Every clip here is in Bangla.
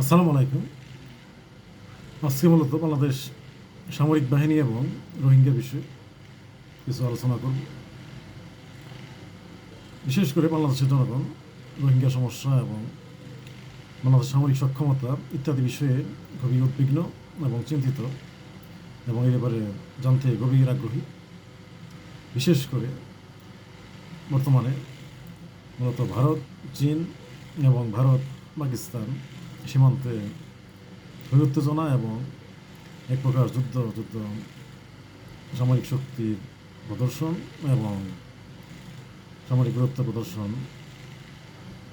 আসসালামু আলাইকুম। আজকে মূলত বাংলাদেশ সামরিক বাহিনী এবং রোহিঙ্গা বিষয়ে কিছু আলোচনা করব। বিশেষ করে বাংলাদেশের জনগণ, রোহিঙ্গা সমস্যা এবং বাংলাদেশ সামরিক সক্ষমতা ইত্যাদি বিষয়ে খুবই উদ্বিগ্ন এবং চিন্তিত এবং এই ব্যাপারে জানতে গভীর আগ্রহী। বিশেষ করে বর্তমানে মূলত ভারত, চীন এবং ভারত, পাকিস্তান সীমান্তে খুবই উত্তেজনা এবং এক প্রকার যুদ্ধ যুদ্ধ সামরিক শক্তির প্রদর্শন এবং সামরিক গুরুত্ব প্রদর্শন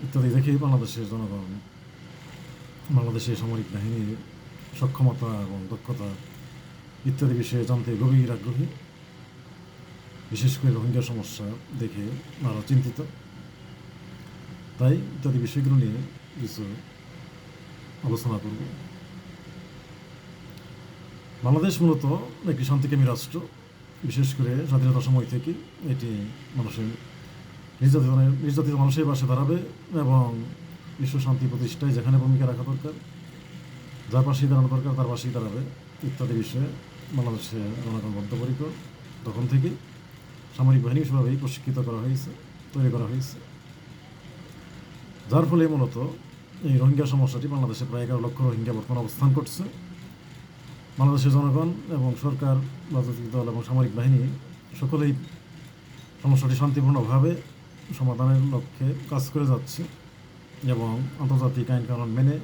ইত্যাদি দেখেই বাংলাদেশের জনগণ, বাংলাদেশের সামরিক বাহিনীর সক্ষমতা এবং দক্ষতা ইত্যাদি বিষয়ে জানতে গভীর আগ্রহী। বিশেষ করে রোহিঙ্গা সমস্যা দেখে আরও চিন্তিত। তাই ইত্যাদি বিষয়গুলো নিয়ে কিছু আলোচনা করব। বাংলাদেশ মূলত একটি শান্তিকামী রাষ্ট্র, বিশেষ করে স্বাধীনতার সময় থেকে এটি মানুষের নির্যাতিত নির্যাতিত মানুষের পাশে দাঁড়াবে এবং বিশ্ব শান্তি প্রতিষ্ঠায় যেখানে ভূমিকা রাখা দরকার, যার পাশেই দাঁড়ানো দরকার, তার পাশেই দাঁড়াবে ইত্যাদি বিষয়ে বাংলাদেশে জনগণ বদ্ধপরিকর তখন থেকে সামরিক বাহিনী সেভাবেই প্রশিক্ষিত করা হয়েছে, তৈরি করা হয়েছে। যার ফলে মূলত এই রোহিঙ্গা সমস্যাটি বাংলাদেশে প্রায় এগারো লক্ষ রোহিঙ্গা বর্তমান অবস্থান করছে। বাংলাদেশের জনগণ এবং সরকার, রাজনৈতিক দল এবং সামরিক বাহিনী সকলেই সমস্যাটি শান্তিপূর্ণভাবে সমাধানের লক্ষ্যে কাজ করে যাচ্ছে এবং আন্তর্জাতিক আইন কানুন মেনে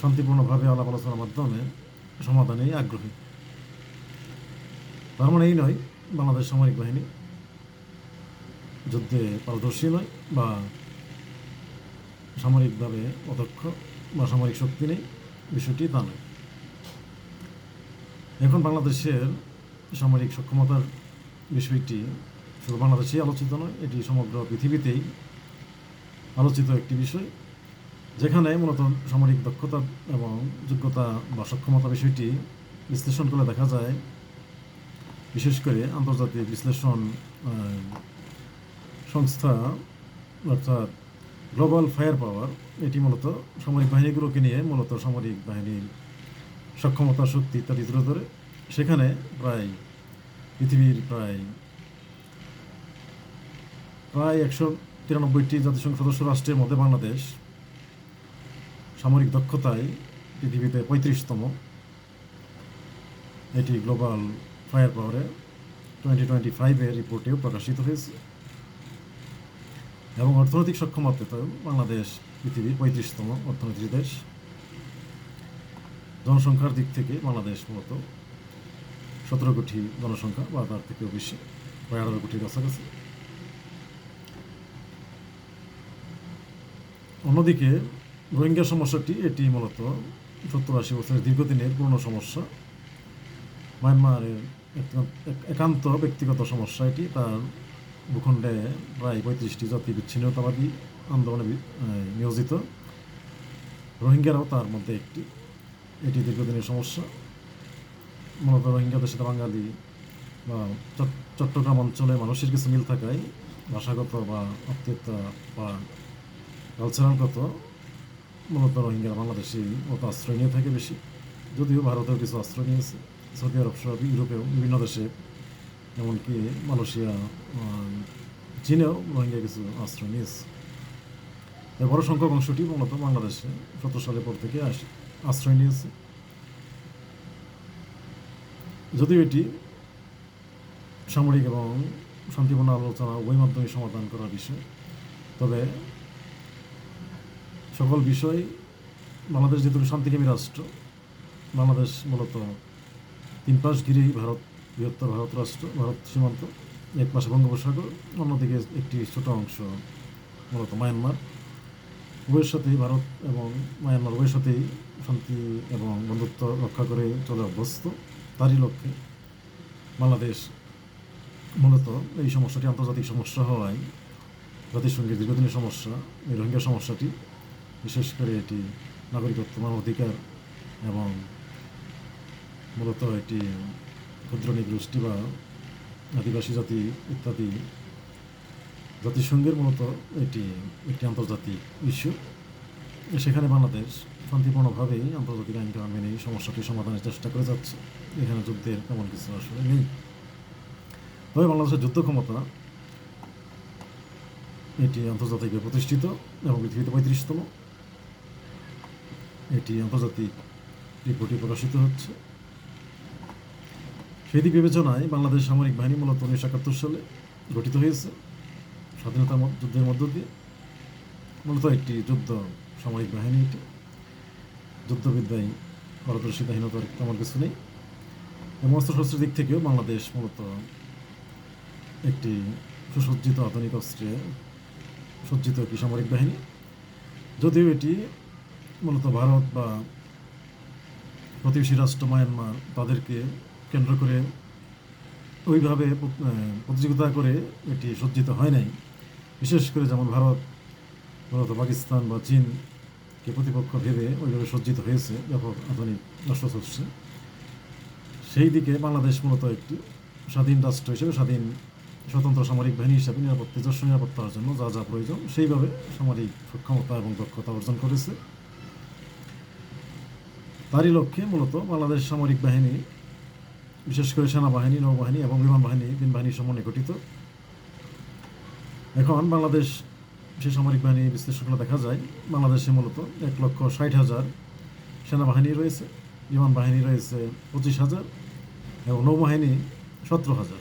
শান্তিপূর্ণভাবে আলাপ আলোচনার মাধ্যমে সমাধানে আগ্রহী। তার মানে এই নয়, বাংলাদেশ সামরিক বাহিনী যুদ্ধে পারদর্শী নয় বা সামরিকভাবে অদক্ষ বা সামরিক শক্তি নেই, বিষয়টি তা নয়। এখন বাংলাদেশের সামরিক সক্ষমতার বিষয়টি শুধু বাংলাদেশেই আলোচিত নয়, এটি সমগ্র পৃথিবীতেই আলোচিত একটি বিষয়, যেখানে মূলত সামরিক দক্ষতা এবং যোগ্যতা বা সক্ষমতা বিষয়টি বিশ্লেষণ করলে দেখা যায়, বিশেষ করে আন্তর্জাতিক বিশ্লেষণ সংস্থা অর্থাৎ গ্লোবাল ফায়ার পাওয়ার এটি মূলত সামরিক বাহিনীগুলোকে নিয়ে মূলত সামরিক বাহিনীর সক্ষমতা, শক্তি ইত্যাদি তুলে ধরে। সেখানে প্রায় পৃথিবীর প্রায় প্রায় একশো তিরানব্বইটি জাতিসংঘ সদস্য রাষ্ট্রের মধ্যে বাংলাদেশ সামরিক দক্ষতায় পৃথিবীতে পঁয়ত্রিশতম। এটি গ্লোবাল ফায়ার পাওয়ারে টোয়েন্টি টোয়েন্টি ফাইভের রিপোর্টেও প্রকাশিত হয়েছে। এবং অর্থনৈতিক সক্ষমতাতেও বাংলাদেশ পৃথিবীর পঁয়ত্রিশতম অর্থনৈতিক দেশ। জনসংখ্যার দিক থেকে বাংলাদেশ মূলত সতেরো কোটি জনসংখ্যা বা তার থেকেও বেশি, প্রায় আঠারো কোটির কাছাকাছি। অন্যদিকে রোহিঙ্গা সমস্যাটি, এটি মূলত সত্তর আশি বছরের দীর্ঘদিনের পুরনো সমস্যা। মায়ানমারের এক- এক- একান্ত ব্যক্তিগত সমস্যা এটি, তার ভূখণ্ডে প্রায় পঁয়ত্রিশটি জাতি বিচ্ছিন্নতাবাদী আন্দোলনে নিয়োজিত। রোহিঙ্গারাও তার মধ্যে একটি। এটি দীর্ঘদিনের সমস্যা। মূলত রোহিঙ্গাদের সাথে বাঙালি বা চট্টগ্রাম অঞ্চলে মানুষের কিছু মিল থাকায় ভাষাগত বা আত্মীয়তা বা কালচারালগত মূলত রোহিঙ্গা বাংলাদেশে মতো আশ্রয় নিয়ে থাকে বেশি। যদিও ভারতেও কিছু আশ্রয় নিয়েছে। সৌদি আরব সহ ইউরোপেও বিভিন্ন দেশে এমনকি মালয়েশিয়া চীনেও রোহিঙ্গা কিছু আশ্রয় নিয়েছে। এর বড় সংখ্যক অংশটি মূলত বাংলাদেশে সত্তর সালের পর থেকে আশ্রয় নিয়েছে। যদিও এটি সামরিক এবং শান্তিপূর্ণ আলোচনা উভয় মাধ্যমে সমাধান করার বিষয়, তবে সকল বিষয় বাংলাদেশ যেহেতু শান্তিকামী রাষ্ট্র, বাংলাদেশ মূলত তিন পাশ ঘিরেই ভারত বৃহত্তর ভারত রাষ্ট্র, ভারত সীমান্ত, এক পাশে বঙ্গোপসাগর, অন্যদিকে একটি ছোট অংশ মূলত মায়ানমার। উভয়ের সাথেই ভারত এবং মায়ানমার উভয়ের সাথেই শান্তি এবং বন্ধুত্ব রক্ষা করে চলে অভ্যস্ত। তারই লক্ষ্যে বাংলাদেশ মূলত এই সমস্যাটি আন্তর্জাতিক সমস্যা হওয়ায় জাতিসংঘের দীর্ঘদিনের সমস্যা, এই রোহিঙ্গা সমস্যাটি, বিশেষ করে এটি নাগরিকত্ব মানবাধিকার এবং মূলত এটি ক্ষুদ্র নিগোষ্ঠী বা আদিবাসী জাতি ইত্যাদি জাতিসংঘের মূলত এটি একটি আন্তর্জাতিক ইস্যু। সেখানে বাংলাদেশ শান্তিপূর্ণভাবেই আন্তর্জাতিক আইন কানুন মেনে সমস্যাটি সমাধানের চেষ্টা করে যাচ্ছে। এখানে যুদ্ধের তেমন কিছু আসলে নেই। তবে বাংলাদেশের যুদ্ধ ক্ষমতা এটি আন্তর্জাতিকে প্রতিষ্ঠিত এবং পৃথিবীতে পঁয়ত্রিশতম। এটি আন্তর্জাতিক রিপোর্টে প্রকাশিত হচ্ছে। সেই দিক বিবেচনায় বাংলাদেশ সামরিক বাহিনী মূলত উনিশশো একাত্তর সালে গঠিত হয়েছে। স্বাধীনতা যুদ্ধের মধ্য দিয়ে। মূলত একটি যুদ্ধ সামরিক বাহিনী এটি। যুদ্ধবিদ্যায় পারদর্শিতাহীনতার তেমন কিছু নেই। এবং অস্ত্রশস্ত্রের দিক থেকেও বাংলাদেশ মূলত একটি সুসজ্জিত আধুনিক অস্ত্রে সজ্জিত একটি সামরিক বাহিনী। যদিও এটি মূলত ভারত বা প্রতিবেশী রাষ্ট্র মায়ানমার তাদেরকে কেন্দ্র করে ওইভাবে প্রতিযোগিতা করে এটি সজ্জিত হয় নাই। বিশেষ করে যেমন ভারত, মূলত পাকিস্তান বা চীনকে প্রতিপক্ষ ভেবে ওইভাবে সজ্জিত হয়েছে, ব্যাপক আধুনিক অস্ত্রশস্ত্রে সেই দিকে বাংলাদেশ মূলত একটি স্বাধীন রাষ্ট্র হিসেবে, স্বাধীন স্বতন্ত্র সামরিক বাহিনী হিসাবে নিরাপত্তা, নিজস্ব নিরাপত্তার জন্য যা যা প্রয়োজন, সেইভাবে সামরিক সক্ষমতা এবং দক্ষতা অর্জন করেছে। তারই লক্ষ্যে মূলত বাংলাদেশ সামরিক বাহিনী বিশেষ করে সেনাবাহিনী, নৌবাহিনী এবং বিমান বাহিনী, তিন বাহিনীর সমন্বয়ে গঠিত। এখন বাংলাদেশ সে সামরিক বাহিনী বিশ্লেষণ দেখা যায়, বাংলাদেশে মূলত এক লক্ষ ষাট হাজার সেনাবাহিনী রয়েছে, বিমান বাহিনী রয়েছে পঁচিশ হাজার এবং নৌবাহিনী সতেরো হাজার।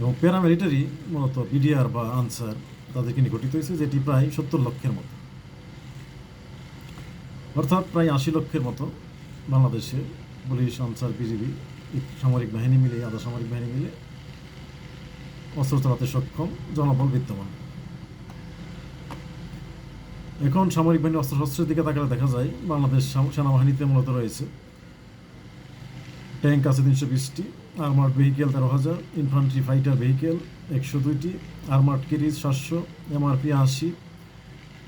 এবং প্যারামিলিটারি, মূলত বিডিআর বা আনসার, তাদেরকে নিয়ে গঠিত হয়েছে, যেটি প্রায় সত্তর লক্ষের মতো। অর্থাৎ প্রায় আশি লক্ষের মতো বাংলাদেশে পুলিশ আনসার বিজিবি সামরিক বাহিনী মিলে আধা সামরিক বাহিনী মিলে অস্ত্র চালাতে সক্ষম, জনবল বিদ্যমান। এখন সামরিক বাহিনী অস্ত্রশস্ত্রের দিকে তাকালে দেখা যায়, বাংলাদেশ সেনাবাহিনীতে মূলত রয়েছে ট্যাঙ্ক আছে তিনশো বিশটি আর্মার্ড ভেহিকেল তেরো হাজার, ইনফ্যান্ট্রি ফাইটার ভেহিকেল একশো দুইটি আর্মার্ড কিরিজ সাতশো, এমআরপি আশি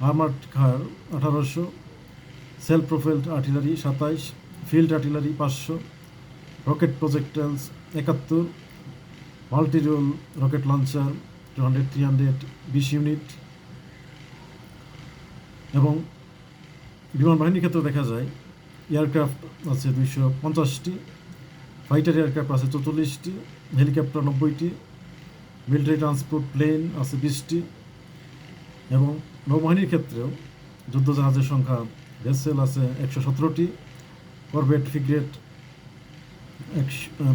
আর্মার্ড কার আঠারোশো সেলফ প্রোফাইলড আর্টিলারি সাতাইশ ফিল্ড আর্টিলারি পাঁচশো রকেট প্রজেক্টাইলস একাত্তর multirole rocket launcher two hundred three hundred বিশ ইউনিট এবং বিমান বাহিনীর ক্ষেত্রে দেখা যায় এয়ারক্রাফট আছে দুইশো পঞ্চাশটি ফাইটার এয়ারক্রাফট আছে চৌচল্লিশটি হেলিকপ্টার নব্বইটি মিলিটারি ট্রান্সপোর্ট প্লেন আছে বিশটি এবং নৌবাহিনীর ক্ষেত্রেও যুদ্ধজাহাজের সংখ্যা ভেসেল আছে একশো সতেরোটি। করবেট ফিগ্রেট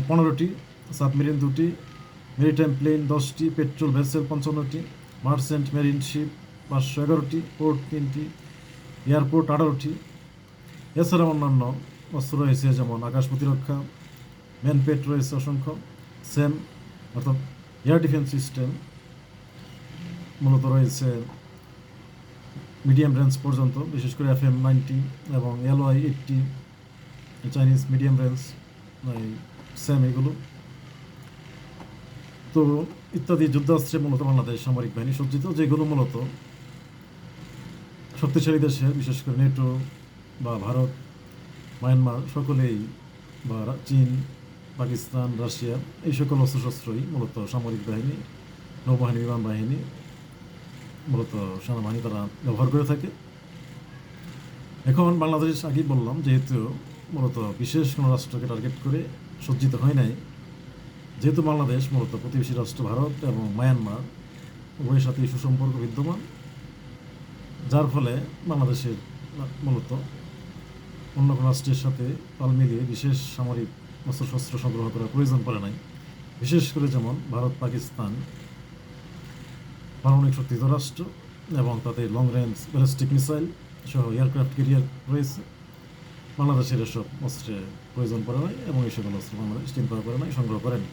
পনেরোটি সাবমেরিন দুটি মেরিটাইম প্লেন দশটি পেট্রোল ভেসেল পঞ্চান্নটি মার্চেন্ট মেরিন শিপ পাঁচশো এগারোটি পোর্ট তিনটি এয়ারপোর্ট আঠারোটি। এছাড়া অন্যান্য অস্ত্র রয়েছে, যেমন আকাশ প্রতিরক্ষা ম্যানপেট রয়েছে অসংখ্য, সেম, অর্থাৎ এয়ার ডিফেন্স সিস্টেম মূলত রয়েছে মিডিয়াম রেঞ্জ পর্যন্ত, বিশেষ করে এফ এম নাইনটি এবং LY eighty. Chinese medium range SAM এগুলো। তো ইত্যাদি যুদ্ধাস্ত্রে মূলত বাংলাদেশ সামরিক বাহিনী সজ্জিত, যেগুলো মূলত শক্তিশালী দেশে, বিশেষ করে নেটো বা ভারত মায়ানমার সকলেই বা চীন, পাকিস্তান, রাশিয়া, এই সকল অস্ত্রশস্ত্রই মূলত সামরিক বাহিনী, নৌবাহিনী, বিমান বাহিনী, মূলত সেনাবাহিনী তারা ব্যবহার করে থাকে। এখন বাংলাদেশ আগেই বললাম, যেহেতু মূলত বিশেষ কোনো রাষ্ট্রকে টার্গেট করে সজ্জিত হয় নাই। যেহেতু বাংলাদেশ মূলত প্রতিবেশী রাষ্ট্র ভারত এবং মায়ানমার উভয়ের সাথে সুসম্পর্ক বিদ্যমান, যার ফলে বাংলাদেশের মূলত অন্য কোনো রাষ্ট্রের সাথে তাল মিলিয়ে বিশেষ সামরিক অস্ত্রশস্ত্র সংগ্রহ করার প্রয়োজন পড়ে নাই। বিশেষ করে যেমন ভারত, পাকিস্তান পারমাণবিক শক্তিধর রাষ্ট্র এবং তাদের লং রেঞ্জ ব্যালিস্টিক মিসাইল সহ এয়ারক্রাফট ক্যারিয়ার রয়েছে। বাংলাদেশের এসব অস্ত্রের প্রয়োজন পড়ে নাই এবং এই সকল অস্ত্র বাংলাদেশ চিন্তা করে নাই, সংগ্রহ করেনি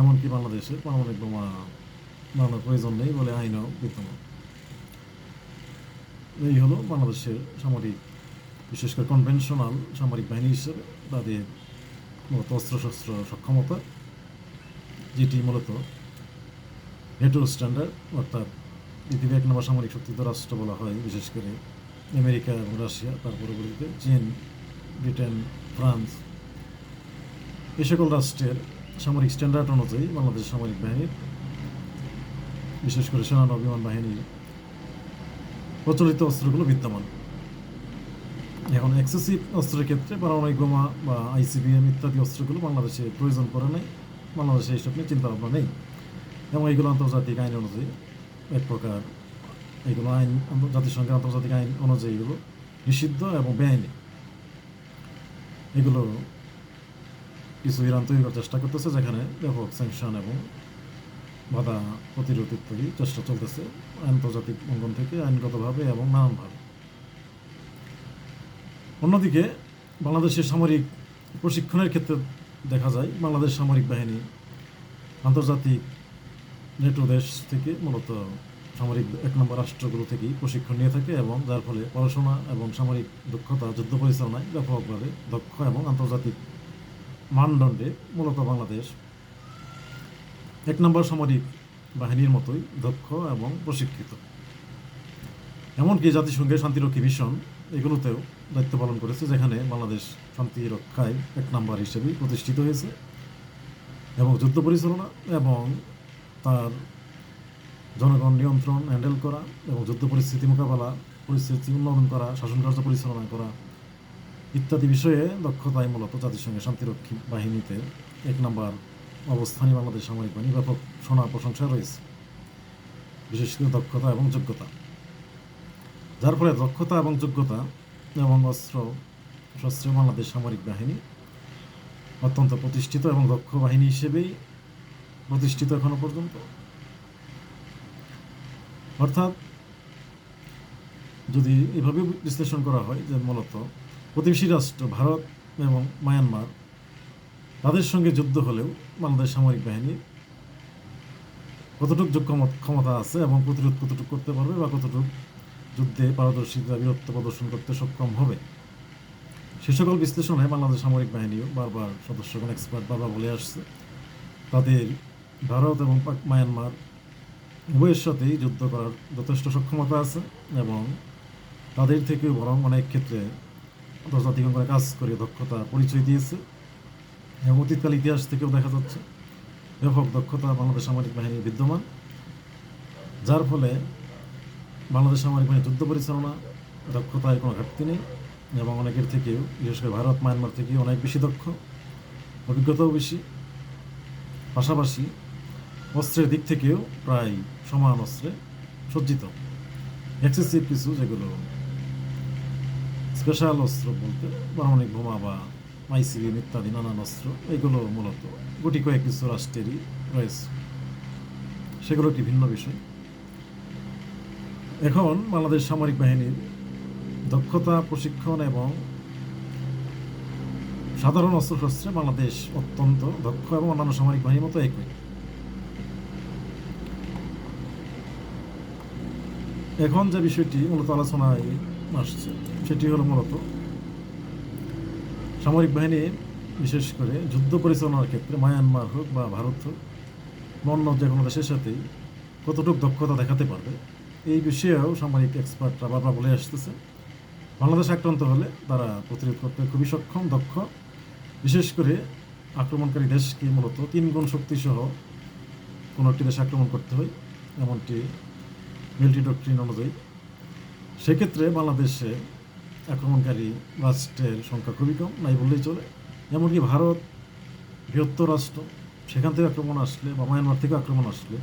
এমনকি বাংলাদেশে পারমাণবিক বোমা বানানোর প্রয়োজন নেই বলে আইনও বিদ্যমান। এই হলো বাংলাদেশের সামরিক, বিশেষ করে কনভেনশনাল সামরিক বাহিনী হিসেবে তাদের মূলত অস্ত্রশস্ত্র সক্ষমতা, যেটি মূলত নেটো স্ট্যান্ডার্ড অর্থাৎ পৃথিবী এক নম্বর সামরিক শক্তিধর রাষ্ট্র বলা হয়, বিশেষ করে আমেরিকা এবং রাশিয়া, তার পরবর্তীতে চীন, ব্রিটেন, ফ্রান্স এই সকল রাষ্ট্রের সামরিক স্ট্যান্ডার্ড অনুযায়ী বাংলাদেশ সামরিক বাহিনীর বিশেষ করে সেনা বিমান বাহিনীর প্রচলিত অস্ত্রগুলো বিদ্যমান। এখন এক্সেসিভ অস্ত্রের ক্ষেত্রে পারমাণবিক বোমা বা আইসিবিএম ইত্যাদি অস্ত্রগুলো বাংলাদেশে প্রয়োজন পড়ে নাই। বাংলাদেশে এইসব নিয়ে চিন্তা ভাবনা নেই। এবং এইগুলো আন্তর্জাতিক আইন অনুযায়ী এক প্রকার এইগুলো আইন, জাতিসংঘের আন্তর্জাতিক আইন অনুযায়ী এগুলো নিষিদ্ধ এবং বেআইনি। এগুলো কিছু ইরান তৈরি করার চেষ্টা করতেছে, যেখানে ব্যাপক স্যাংশন এবং বাধা প্রতিরোধ ইত্যাদি চেষ্টা চলতেছে আন্তর্জাতিক অঙ্গন থেকে আইনগতভাবে এবং নানানভাবে। অন্যদিকে বাংলাদেশের সামরিক প্রশিক্ষণের ক্ষেত্রে দেখা যায়, বাংলাদেশ সামরিক বাহিনী আন্তর্জাতিক নেটো দেশ থেকে মূলত সামরিক এক নম্বর রাষ্ট্রগুলো থেকেই প্রশিক্ষণ নিয়ে থাকে এবং যার ফলে পড়াশোনা এবং সামরিক দক্ষতা যুদ্ধ পরিচালনায় ব্যাপকভাবে দক্ষ এবং আন্তর্জাতিক মানদণ্ডে মূলত বাংলাদেশ এক নম্বর সামরিক বাহিনীর মতোই দক্ষ এবং প্রশিক্ষিত। এমনকি জাতিসংঘের শান্তিরক্ষী মিশন এগুলোতেও দায়িত্ব পালন করেছে, যেখানে বাংলাদেশ শান্তি রক্ষায় এক নম্বর হিসেবেই প্রতিষ্ঠিত হয়েছে। এবং যুদ্ধ পরিচালনা এবং তার জনগণ নিয়ন্ত্রণ হ্যান্ডেল করা এবং যুদ্ধ পরিস্থিতি মোকাবেলা, পরিস্থিতি উন্নয়ন করা, শাসন কার্য পরিচালনা করা ইত্যাদি বিষয়ে দক্ষতায় মূলত জাতিসংঘের শান্তিরক্ষী বাহিনীতে। এক নম্বর, অবস্থানই বাংলাদেশ সামরিক বাহিনী ব্যাপক সোনা প্রশংসা রয়েছে। বিশেষ করে দক্ষতা এবং যোগ্যতা। যার ফলে দক্ষতা এবং যোগ্যতা এবং অস্ত্র শস্ত্রে বাংলাদেশ সামরিক বাহিনী অত্যন্ত প্রতিষ্ঠিত এবং দক্ষ বাহিনী হিসেবেই প্রতিষ্ঠিত এখনও পর্যন্ত। অর্থাৎ যদি এভাবে বিশ্লেষণ করা হয় যে মূলত প্রতিবেশী রাষ্ট্র ভারত এবং মায়ানমার তাদের সঙ্গে যুদ্ধ হলেও বাংলাদেশ সামরিক বাহিনী কতটুকু যোগ্য ক্ষমতা আছে এবং প্রতিরোধ কতটুকু করতে পারবে বা কতটুকু যুদ্ধে পারদর্শিতা, বীরত্ব প্রদর্শন করতে সক্ষম হবে? সে সকল বিশ্লেষণে বাংলাদেশ সামরিক বাহিনীও বারবার সদস্যগণ, এক্সপার্ট বারবার বলে আসছে। তাদের ভারত এবং মায়ানমার উভয়ের সাথেই যুদ্ধ করার যথেষ্ট সক্ষমতা আছে এবং তাদের থেকেও বরং অনেক ক্ষেত্রে আন্তর্জাতিক কাজ করে দক্ষতা পরিচয় দিয়েছে এবং অতীতকাল ইতিহাস থেকেও দেখা যাচ্ছে ব্যাপক দক্ষতা বাংলাদেশ সামরিক বাহিনী বিদ্যমান, যার ফলে বাংলাদেশ সামরিক বাহিনী যুদ্ধ পরিচালনা, দক্ষতায় কোনো ঘাটতি নেই এবং অনেকের থেকেও, বিশেষ করে ভারত, মায়ানমার থেকে অনেক বেশি দক্ষ, অভিজ্ঞতাও বেশি। পাশাপাশি অস্ত্রের দিক থেকেও প্রায় সমান অস্ত্রে সজ্জিত। এক্সেসিভ কিছু যেগুলো স্পেশাল অস্ত্র বলতে পারমাণবিক বোমা বা আইসিবিএম ইত্যাদি, নানান অস্ত্র, এগুলো মূলত গুটি কয়েক কিছু রাষ্ট্রেরই রয়েছে। সেগুলো একটি ভিন্ন বিষয়। এখন বাংলাদেশ সামরিক বাহিনীর দক্ষতা, প্রশিক্ষণ এবং সাধারণ অস্ত্রশস্ত্রে বাংলাদেশ অত্যন্ত দক্ষ এবং অন্যান্য সামরিক বাহিনীর মতো একই। এখন যে বিষয়টি মূলত আলোচনায় আসছে, সেটি হলো মূলত সামরিক বাহিনী, বিশেষ করে যুদ্ধ পরিচালনার ক্ষেত্রে মায়ানমার হোক বা ভারত হোক বা অন্য যে কোনো দেশের সাথেই কতটুকু দক্ষতা দেখাতে পারবে, এই বিষয়েও সামরিক এক্সপার্টরা বারবার বলে আসতেছে। বাংলাদেশ আক্রান্ত হলে তারা প্রতিরোধ করতে খুবই সক্ষম, দক্ষ। বিশেষ করে আক্রমণকারী দেশকে মূলত তিন গুণ শক্তিসহ কোনো একটি দেশে আক্রমণ করতে হয়, এমনটি মিলিটারি ডক্ট্রিন অনুযায়ী, সেক্ষেত্রে বাংলাদেশে আক্রমণকারী রাষ্ট্রের সংখ্যা খুবই কম, নাই বললেই চলে। এমনকি ভারত, বৃহত্তর রাষ্ট্র, সেখান থেকে আক্রমণ আসলে বা মায়ানমার থেকে আক্রমণ আসলে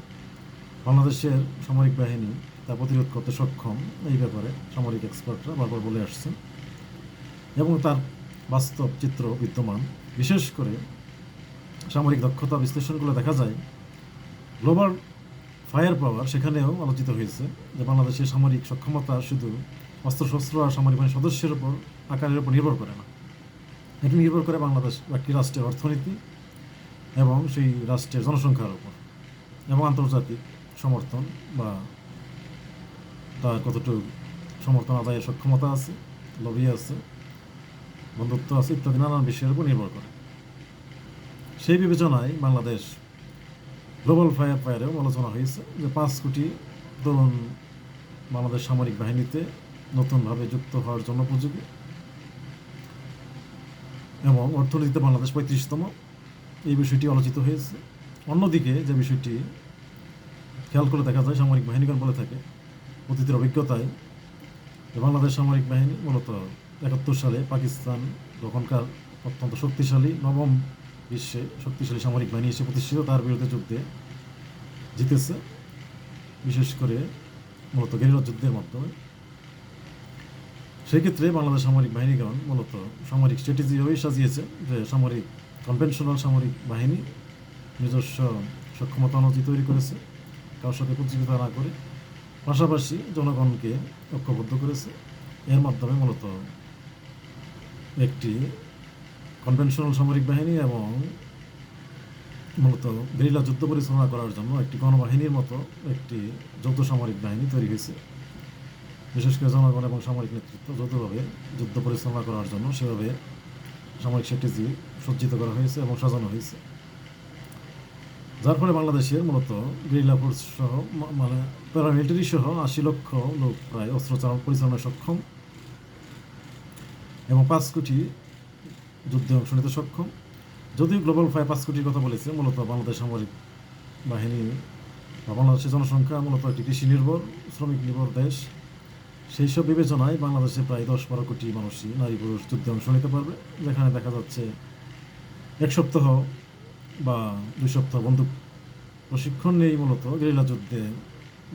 বাংলাদেশের সামরিক বাহিনী তা প্রতিরোধ করতে সক্ষম এই ব্যাপারে সামরিক এক্সপার্টরা বারবার বলে আসছেন। এবং তার বাস্তব চিত্র বিদ্যমান। বিশেষ করে সামরিক দক্ষতা বিশ্লেষণগুলো দেখা যায়, গ্লোবাল ফায়ার পাওয়ার সেখানেও আলোচিত হয়েছে যে বাংলাদেশের সামরিক সক্ষমতা শুধু অস্ত্রশস্ত্র আর সামরিক বাহিনীর সদস্যের উপর, আকারের উপর নির্ভর করে না। এটি নির্ভর করে বাংলাদেশ একটি রাষ্ট্রের অর্থনীতি এবং সেই রাষ্ট্রের জনসংখ্যার উপর এবং আন্তর্জাতিক সমর্থন বা তার কতটুকু সমর্থন আদায়ের সক্ষমতা আছে, লবি আছে, বন্ধুত্ব আছে ইত্যাদি নানান বিষয়ের উপর নির্ভর করে। সেই বিবেচনায় বাংলাদেশ গ্লোবাল ফায়ার ফায়ারেও আলোচনা হয়েছে যে পাঁচ কোটি তরুণ বাংলাদেশ সামরিক বাহিনীতে নতুনভাবে যুক্ত হওয়ার জন্য উপযোগী। এবং অর্থনীতিতে বাংলাদেশ পঁয়ত্রিশতম। এই বিষয়টি আলোচিত হয়েছে। অন্যদিকে যে বিষয়টি খেয়াল করে দেখা যায়, সামরিক বাহিনীগণ বলে থাকে, অতীতের অভিজ্ঞতায় বাংলাদেশ সামরিক বাহিনী মূলত একাত্তর সালে পাকিস্তান তখনকার অত্যন্ত শক্তিশালী নবম বিশ্বে শক্তিশালী সামরিক বাহিনী হিসেবে প্রতিষ্ঠিত, তার বিরুদ্ধে যুদ্ধে জিতেছে। বিশেষ করে মূলত গেরিলা যুদ্ধের মাধ্যমে। সেই ক্ষেত্রে বাংলাদেশ সামরিক বাহিনীগণ মূলত সামরিক স্ট্র্যাটেজি এভাবেই সাজিয়েছে যে সামরিক কনভেনশনাল সামরিক বাহিনী নিজস্ব সক্ষমতা অনুযায়ী তৈরি করেছে, কারোর সাথে প্রতিযোগিতা না করে। পাশাপাশি জনগণকে ঐক্যবদ্ধ করেছে। এর মাধ্যমে মূলত একটি কনভেনশনাল সামরিক বাহিনী এবং মূলত গেরিলা যুদ্ধ পরিচালনা করার জন্য একটি গণবাহিনীর মতো একটি যৌথ সামরিক বাহিনী তৈরি হয়েছে। বিশেষ করে জনগণ এবং সামরিক নেতৃত্ব যৌথভাবে যুদ্ধ পরিচালনা করার জন্য সেভাবে সামরিক স্ট্র্যাটেজি সজ্জিত করা হয়েছে এবং সাজানো হয়েছে। যার ফলে বাংলাদেশের মূলত গেরিলা ফোর্স সহ মানে প্যারামিলিটারি সহ আশি লক্ষ লোক প্রায় অস্ত্র চালন পরিচালনায় সক্ষম এবং পাঁচ কোটি যুদ্ধে অংশ নিতে সক্ষম। যদিও গ্লোবাল ফাইভ পাঁচ কোটির কথা বলেছে, মূলত বাংলাদেশ সামরিক বাহিনী বা বাংলাদেশের জনসংখ্যা মূলত একটি কৃষি নির্ভর শ্রমিক নির্ভর দেশ। সেই সব বিবেচনায় বাংলাদেশে প্রায় দশ বারো কোটি মানুষই নারী পুরুষ যুদ্ধে অংশ নিতে পারবে, যেখানে দেখা যাচ্ছে এক সপ্তাহ বা দুই সপ্তাহ বন্দুক প্রশিক্ষণ নেই মূলত গেরিলা যুদ্ধে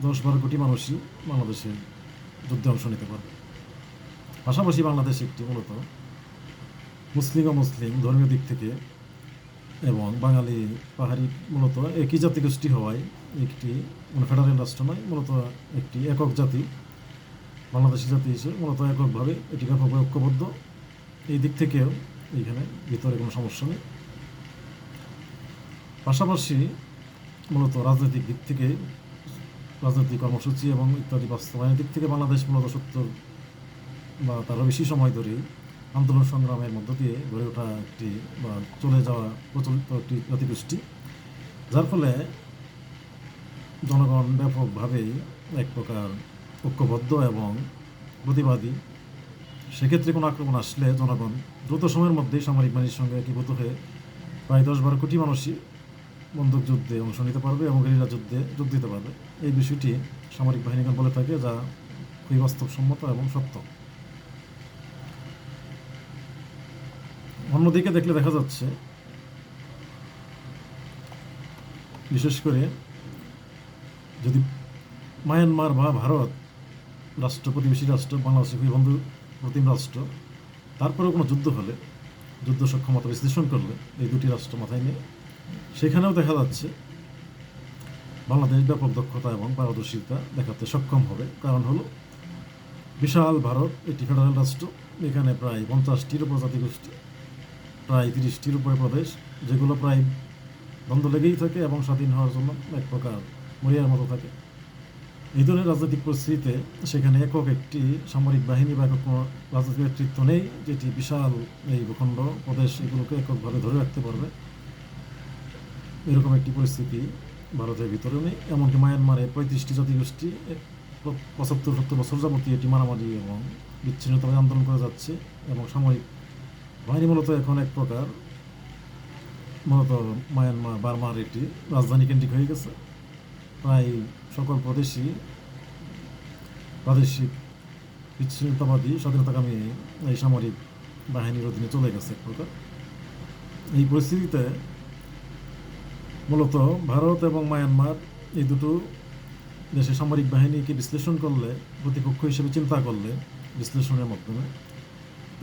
দশ বারো কোটি মানুষই বাংলাদেশের যুদ্ধে অংশ নিতে পারবে। পাশাপাশি বাংলাদেশ একটি মূলত মুসলিম ও মুসলিম ধর্মীয় দিক থেকে এবং বাঙালি পাহাড়ি মূলত একই জাতি গোষ্ঠী হওয়ায় একটি মানে ফেডারেল রাষ্ট্র নয়, মূলত একটি একক জাতি। বাংলাদেশি জাতি হিসেবে মূলত এককভাবে এটি ব্যাপকভাবে ঐক্যবদ্ধ। এই দিক থেকেও এইখানে ভিতরে কোনো সমস্যা নেই। পাশাপাশি মূলত রাজনৈতিক দিক থেকে রাজনৈতিক কর্মসূচি এবং ইত্যাদি বাস্তবায়নের দিক থেকে বাংলাদেশ মূলত সত্তর বা তারও বেশি সময় ধরে আন্দোলন সংগ্রামের মধ্য দিয়ে গড়ে ওঠা একটি বা চলে যাওয়া প্রচলিত একটি জাতিগোষ্ঠী যার ফলে জনগণ ব্যাপকভাবে এক প্রকার ঐক্যবদ্ধ এবং প্রতিবাদী। সেক্ষেত্রে কোনো আক্রমণ আসলে জনগণ দ্রুত সময়ের মধ্যেই সামরিক বাহিনীর সঙ্গে একীভূত হয়ে প্রায় দশ বারো কোটি মানুষই বন্দুক যুদ্ধে অংশ নিতে পারবে এবং গেরিলা যুদ্ধে যোগ দিতে পারবে। এই বিষয়টি সামরিক বাহিনীগণ বলে থাকে, যা খুবই বাস্তবসম্মত এবং সত্য অন্যদিকে দেখলে দেখা যাচ্ছে, বিশেষ করে যদি মায়ানমার বা ভারত রাষ্ট্র, প্রতিবেশী রাষ্ট্র বাংলাদেশের বন্ধু প্রতিম রাষ্ট্র, তারপরেও কোনো যুদ্ধ হলে, যুদ্ধ সক্ষমতা বিশ্লেষণ করলে এই দুটি রাষ্ট্র মাথায় নিয়ে, সেখানেও দেখা যাচ্ছে বাংলাদেশ ব্যাপক দক্ষতা এবং পারদর্শিতা দেখাতে সক্ষম হবে। কারণ হলো, বিশাল ভারত, একটি ফেডারেল রাষ্ট্র, এখানে প্রায় পঞ্চাশটির উপর জাতিগোষ্ঠী প্রায় তিরিশটির উপরে প্রদেশ, যেগুলো প্রায় দ্বন্দ্ব লেগেই থাকে এবং স্বাধীন হওয়ার জন্য এক প্রকার মরিয়ার মতো থাকে। এই ধরনের রাজনৈতিক পরিস্থিতিতে সেখানে একক একটি সামরিক বাহিনী বা একক রাজনৈতিক নেতৃত্ব নেই, যেটি বিশাল এই ভূখণ্ড, প্রদেশ এগুলোকে এককভাবে ধরে রাখতে পারবে। এরকম একটি পরিস্থিতি ভারতের ভিতরে নেই, এমনকি মায়ানমারে পঁয়ত্রিশটি জাতিগোষ্ঠী, পঁচাত্তর সত্তর বছর যাবতীয় এটি মারামারি এবং বিচ্ছিন্নতাভাবে আন্দোলন করে যাচ্ছে এবং সামরিক বাহিনী মূলত এখন এক প্রকার, মূলত মায়ানমার, বার্মার একটি রাজধানী কেন্দ্রিক হয়ে গেছে। প্রায় সকল প্রদেশই প্রাদেশিক বিচ্ছিন্নতাবাদী, স্বাধীনতাকামী এই সামরিক বাহিনীর অধীনে চলে গেছে এক প্রকার। এই পরিস্থিতিতে মূলত ভারত এবং মায়ানমার এই দুটো দেশের সামরিক বাহিনীকে বিশ্লেষণ করলে, প্রতিপক্ষ হিসেবে চিন্তা করলে বিশ্লেষণের মাধ্যমে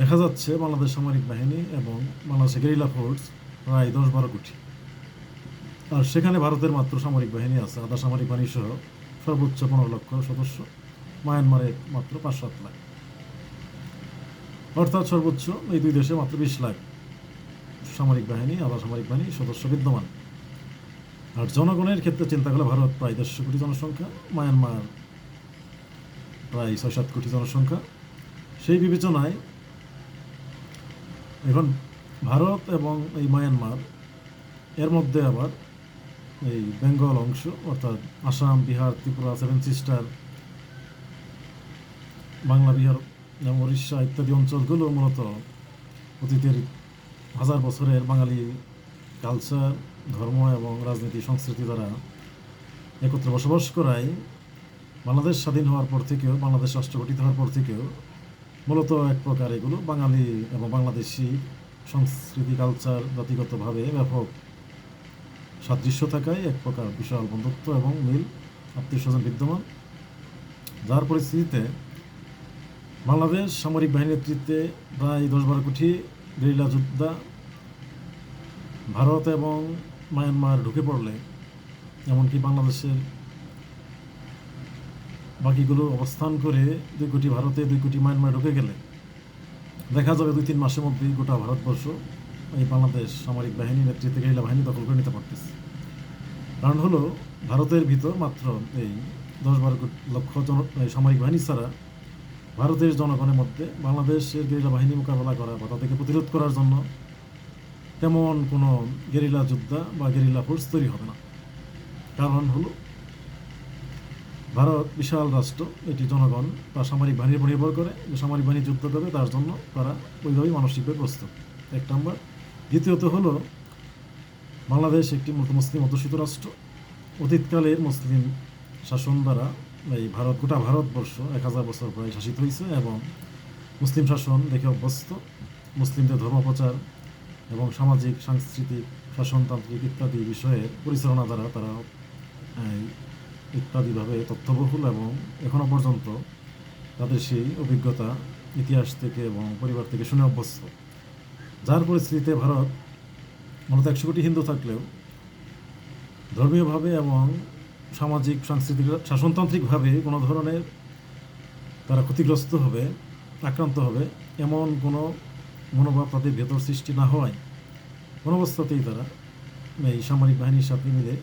দেখা যাচ্ছে বাংলাদেশ সামরিক বাহিনী এবং বাংলাদেশের গেরিলা ফোর্স প্রায় দশ বারো কোটি। আর সেখানে ভারতের মাত্র সামরিক বাহিনী আছে, আধা সামরিক বাহিনী সহ সর্বোচ্চ পনেরো লক্ষ সদস্য। মায়ানমারে মাত্র পাঁচ সাত লাখ। অর্থাৎ সর্বোচ্চ এই দুই দেশে মাত্র বিশ লাখ সামরিক বাহিনী, আধা সামরিক বাহিনী সদস্য বিদ্যমান। আর জনগণের ক্ষেত্রে চিন্তা করলে ভারত প্রায় দেড়শো কোটি জনসংখ্যা, মায়ানমার প্রায় ছয় সাত কোটি জনসংখ্যা। সেই বিবেচনায় এখন ভারত এবং এই মায়ানমার, এর মধ্যে আবার এই বেঙ্গল অংশ, অর্থাৎ আসাম, বিহার, ত্রিপুরা, সেভেন সিস্টার, বাংলা, বিহার, এবং উড়িষ্যা ইত্যাদি অঞ্চলগুলো মূলত অতীতের হাজার বছরের বাঙালি কালচার ধর্ম এবং রাজনীতি, সংস্কৃতি দ্বারা একত্রে বসবাস করায় বাংলাদেশ স্বাধীন হওয়ার পর থেকেও, বাংলাদেশ রাষ্ট্র গঠিত হওয়ার পর থেকেও মূলত এক প্রকার এগুলো। বাঙালি এবং বাংলাদেশি সংস্কৃতি কালচার জাতিগতভাবে ব্যাপক সাদৃশ্য থাকায় এক প্রকার বিশাল বন্ধুত্ব এবং মিল আত্মীয় স্বজন বিদ্যমান। যার পরিস্থিতিতে বাংলাদেশ সামরিক বাহিনীর নেতৃত্বে প্রায় দশ বারো কোটি গেরিলা যোদ্ধা ভারত এবং মায়ানমার ঢুকে পড়লে, এমনকি বাংলাদেশের বাকিগুলো অবস্থান করে দুই কোটি ভারতে দুই কোটি মায়ানমার ঢুকে গেলে। দেখা যাবে দুই, তিন মাসের মধ্যেই গোটা ভারতবর্ষ এই বাংলাদেশ সামরিক বাহিনী নেতৃত্বে গেরিলা বাহিনী দখল করে নিতে পারতেছে। কারণ হলো, ভারতের ভিতর মাত্র এই দশ বারো লক্ষ জন সামরিক বাহিনী ছাড়া ভারতের জনগণের মধ্যে বাংলাদেশের গেরিলা বাহিনী মোকাবেলা করা বা তাদেরকে প্রতিরোধ করার জন্য তেমন কোনো গেরিলা যোদ্ধা বা গেরিলা ফোর্স তৈরি হবে না। কারণ হলো ভারত বিশাল রাষ্ট্র, এটি জনগণ, তার সামরিক বাহিনীর উপর নির্ভর করে। সামরিক বাহিনী যুদ্ধ দেবে তার জন্য তারা ওইভাবেই মানসিকভাবে প্রস্তুত। এক নম্বর। দ্বিতীয়ত হলো, বাংলাদেশ একটি মুসলিম অধ্যুষিত রাষ্ট্র। অতীতকালের মুসলিম শাসন দ্বারা এই ভারত, গোটা ভারতবর্ষ এক হাজার বছর প্রায় শাসিত হয়েছে এবং মুসলিম শাসন দেখে অভ্যস্ত। মুসলিমদের ধর্মপ্রচার এবং সামাজিক, সাংস্কৃতিক, শাসনতান্ত্রিক ইত্যাদি বিষয়ে পরিচালনা দ্বারা তারা ইত্যাদিভাবে তথ্যবহুল এবং এখনও পর্যন্ত তাদের সেই অভিজ্ঞতা ইতিহাস থেকে এবং পরিবার থেকে শুনে অভ্যস্ত। যার পরিস্থিতিতে ভারত মূলত একশো কোটি হিন্দু থাকলেও ধর্মীয়ভাবে এবং সামাজিক, সাংস্কৃতিক, শাসনতান্ত্রিকভাবে কোনো ধরনের তারা ক্ষতিগ্রস্ত হবে, আক্রান্ত হবে এমন কোনো মনোভাব তাদের ভেতর সৃষ্টি না হওয়ায়। কোনো অবস্থাতেই তারা এই সামরিক বাহিনীর সাথে মিলে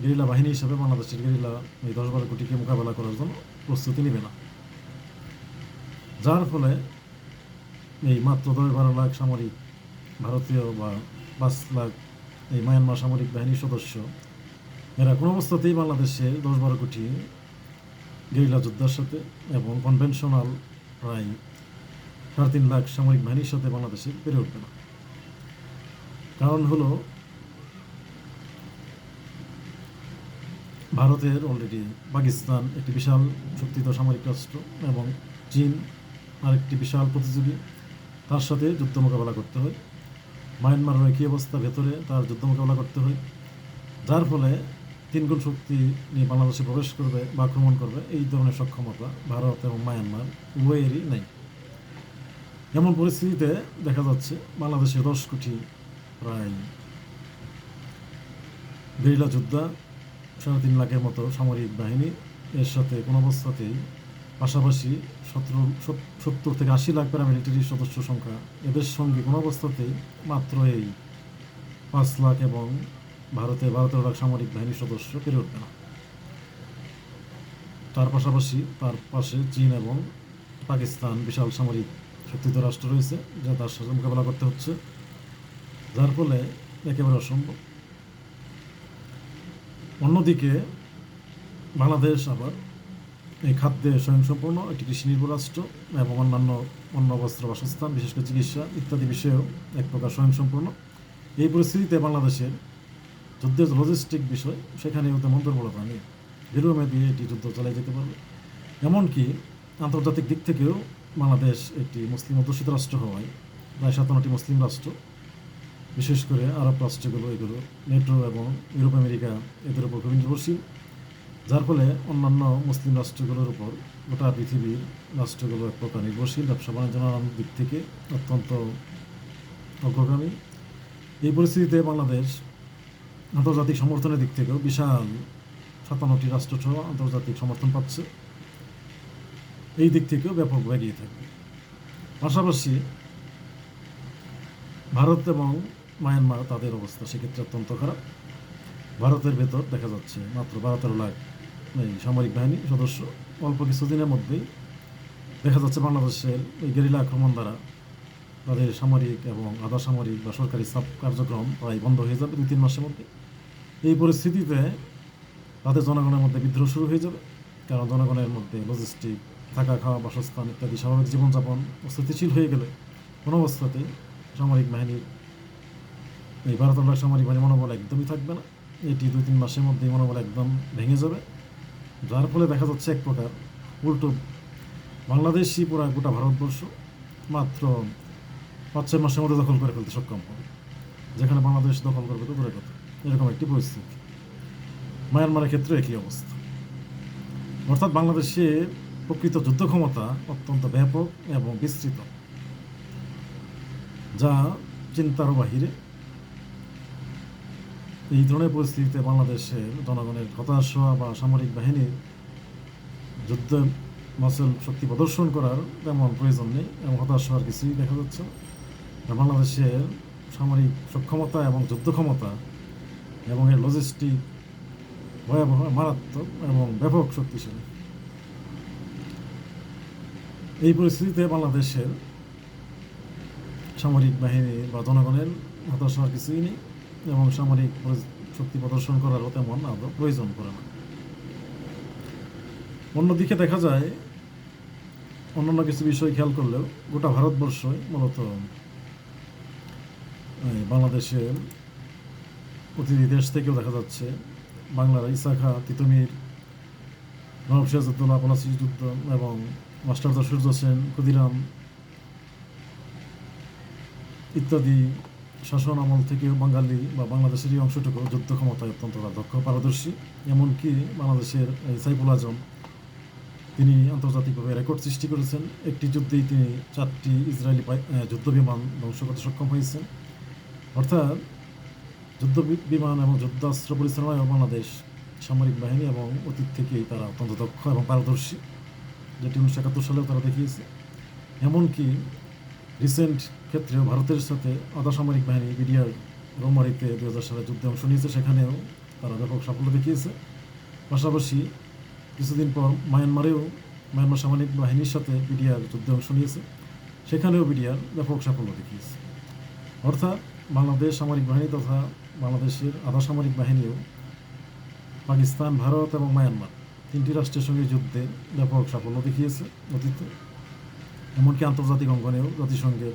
গেরিলা বাহিনী হিসাবে বাংলাদেশের গেরিলা এই দশ বারো কোটিকে মোকাবেলা করার জন্য প্রস্তুতি নেবে না। যার ফলে এই মাত্র দশ বারো লাখ সামরিক ভারতীয় বা পাঁচ লাখ এই মায়ানমার সামরিক বাহিনীর সদস্য, এরা কোনো অবস্থাতেই বাংলাদেশে দশ বারো কোটি গেরিলা যোদ্ধার সাথে এবং কনভেনশনাল প্রায় সাড়ে তিন লাখ সামরিক বাহিনীর সাথে বাংলাদেশে পেরে উঠবে না। কারণ হলো ভারতের অলরেডি পাকিস্তান একটি বিশাল শক্তিত সামরিক রাষ্ট্র এবং চীন আরেকটি বিশাল প্রতিযোগী। তার সাথে যুদ্ধ মোকাবেলা করতে হয়। মায়ানমারের একই অবস্থা ভেতরে তার যুদ্ধ মোকাবেলা করতে হয়। যার ফলে তিনগুণ শক্তি নিয়ে বাংলাদেশে প্রবেশ করবে বা আক্রমণ করবে, এই ধরনের সক্ষমতা ভারত এবং মায়ানমার উভয়েরই নেই। এমন পরিস্থিতিতে দেখা যাচ্ছে বাংলাদেশে দশ কোটি প্রায় গেরিলা যোদ্ধা সাড়ে তিন লাখের মতো সামরিক বাহিনী এর সাথে কোনো অবস্থাতেই, পাশাপাশি সতেরো সত্তর থেকে আশি লাখ প্যারামিলিটারি সদস্য সংখ্যা এদের সঙ্গে কোনো অবস্থাতেই মাত্র এই পাঁচ লাখ এবং ভারতে বারো তেরো লাখ সামরিক বাহিনীর সদস্য পেরে উঠবে না। তার পাশাপাশি তার পাশে চীন এবং পাকিস্তান বিশাল সামরিক শক্তিত রাষ্ট্র রয়েছে, যা তার সাথে মোকাবেলা করতে হচ্ছে, যার ফলে একেবারে অসম্ভব। অন্যদিকে বাংলাদেশ আবার এই খাদ্যে স্বয়ংসম্পূর্ণ একটি কৃষি নির্ভর রাষ্ট্র এবং অন্যান্য, অন্য বস্ত্র বাসস্থান, বিশেষ করে চিকিৎসা ইত্যাদি বিষয়েও এক প্রকার স্বয়ংসম্পূর্ণ। এই পরিস্থিতিতে বাংলাদেশের যুদ্ধের লজিস্টিক বিষয়, সেখানেও তেমন দুর্বলতা নেই দীর্ঘমেয়াদী এটি যুদ্ধ চালিয়ে যেতে পারবে। এমনকি আন্তর্জাতিক দিক থেকেও বাংলাদেশ একটি মুসলিম অধ্যুষিত রাষ্ট্র হওয়ায়, প্রায় সাতান্নটি মুসলিম রাষ্ট্র বিশেষ করে আরব রাষ্ট্রগুলো, এগুলো, নেটো এবং ইউরোপ, আমেরিকা এদের উপর খুবই নির্ভরশীল, যার ফলে অন্যান্য মুসলিম রাষ্ট্রগুলোর উপর গোটা পৃথিবীর রাষ্ট্রগুলো এক প্রকার নির্ভরশীল, ব্যবসা বাণিজ্য দিক থেকে অত্যন্ত অগ্রগামী। এই পরিস্থিতিতে বাংলাদেশ আন্তর্জাতিক সমর্থনের দিক থেকেও বিশাল সাতান্নটি রাষ্ট্রসহ আন্তর্জাতিক সমর্থন পাচ্ছে। এই দিক থেকেও ব্যাপক এগিয়ে থাকবে। পাশাপাশি ভারত এবং মায়ানমার তাদের অবস্থা সেক্ষেত্রে অত্যন্ত খারাপ। ভারতের ভেতর দেখা যাচ্ছে মাত্র বারো তেরো লাখ, এই সামরিক বাহিনী সদস্য। অল্প কিছুদিনের মধ্যেই দেখা যাচ্ছে বাংলাদেশের এই গেরিলা আক্রমণ দ্বারা তাদের সামরিক এবং আধা সামরিক বা সরকারি সাব কার্যক্রম প্রায় বন্ধ হয়ে যাবে দুই, তিন মাসের মধ্যে। এই পরিস্থিতিতে তাদের জনগণের মধ্যে বিদ্রোহ শুরু হয়ে যাবে। কারণ জনগণের মধ্যে লজিস্টিক থাকা খাওয়া, বাসস্থান ইত্যাদি স্বাভাবিক জীবনযাপন স্থিতিশীল হয়ে গেলে কোনো অবস্থাতেই সামরিক বাহিনীর এই ভারত সামরিক বাহিনীর মনোবল একদমই থাকবে না। এটি দুই তিন মাসের মধ্যেই মনোবল একদম ভেঙে যাবে। যার ফলে দেখা যাচ্ছে এক প্রকার উল্টো বাংলাদেশই পুরা গোটা ভারতবর্ষ মাত্র পাঁচ ছয় মাসের মধ্যে দখল করে ফেলতে সক্ষম হবে, যেখানে বাংলাদেশ দখল করবে তো দূরের কথা। এরকম একটি পরিস্থিতি। মায়ানমারের ক্ষেত্রে একই অবস্থা। অর্থাৎ বাংলাদেশে প্রকৃত যুদ্ধ ক্ষমতা অত্যন্ত ব্যাপক এবং বিস্তৃত, যা চিন্তার বাহিরে এই ধরনের পরিস্থিতিতে বাংলাদেশের জনগণের হতাশা বা সামরিক বাহিনীর যুদ্ধ মাসেল শক্তি প্রদর্শন করার তেমন প্রয়োজন নেই এবং হতাশ হওয়ার কিছুই দেখা যাচ্ছে। বাংলাদেশের সামরিক সক্ষমতা এবং যুদ্ধ ক্ষমতা এবং এর লজিস্টিক ভয়াবহ, মারাত্মক এবং ব্যাপক শক্তিশালী এই পরিস্থিতিতে বাংলাদেশের সামরিক বাহিনী বা জনগণের হতাশ হওয়ার কিছুই নেই এবং সামরিক শক্তি প্রদর্শন করারও তেমন আদৌ প্রয়োজন পড়ে না। অন্যদিকে দেখা যায়, অন্যান্য কিছু বিষয় খেয়াল করলেও গোটা ভারতবর্ষই মূলত এই বাংলাদেশের প্রতিটি দেশ থেকেও দেখা যাচ্ছে, বাংলার ইসাখা, তিতুমির, নবাব সিরাজউদ্দৌলা, পলাশি যুদ্ধ এবং মাস্টারদা সূর্য সেন, ক্ষুদিরাম ইত্যাদি শাসন আমল থেকেও বাঙালি বা বাংলাদেশেরই অংশটুকু যুদ্ধ ক্ষমতায় অত্যন্ত দক্ষ, পারদর্শী। এমনকি বাংলাদেশের এই সাইফুল আজম, তিনি আন্তর্জাতিকভাবে রেকর্ড সৃষ্টি করেছেন। একটি যুদ্ধেই তিনি চারটি ইসরায়েলি যুদ্ধ বিমান ধ্বংস করতে সক্ষম হয়েছেন। অর্থাৎ যুদ্ধ বিমান এবং যুদ্ধাস্ত্র পরিচালনায় বাংলাদেশ সামরিক বাহিনী এবং অতীত থেকেই তারা অত্যন্ত দক্ষ এবং পারদর্শী, যেটি উনিশশো একাত্তর সালেও তারা দেখিয়েছে। এমনকি রিসেন্ট ক্ষেত্রেও ভারতের সাথে সামরিক বাহিনী বিডিআর রৌমারিতে দু হাজার সালে যুদ্ধে অংশ নিয়েছে, সেখানেও তারা ব্যাপক সাফল্য দেখিয়েছে। পাশাপাশি কিছুদিন পর মায়ানমারেও মায়ানমার সামরিক বাহিনীর সাথে বিডিআর যুদ্ধে অংশ নিয়েছে, সেখানেও বিডিআর ব্যাপক সাফল্য দেখিয়েছে। অর্থাৎ বাংলাদেশ সামরিক বাহিনী তথা বাংলাদেশের আধা সামরিক বাহিনীও পাকিস্তান, ভারত এবং মায়ানমার তিনটি রাষ্ট্রের সঙ্গে যুদ্ধে ব্যাপক সাফল্য দেখিয়েছে অতীতে। এমনকি আন্তর্জাতিক অঙ্গনেও জাতিসংঘে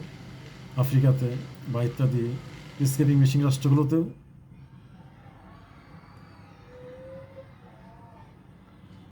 আফ্রিকাতে বা ইত্যাদি স্কেপিং মেশিন রাষ্ট্রগুলোতেও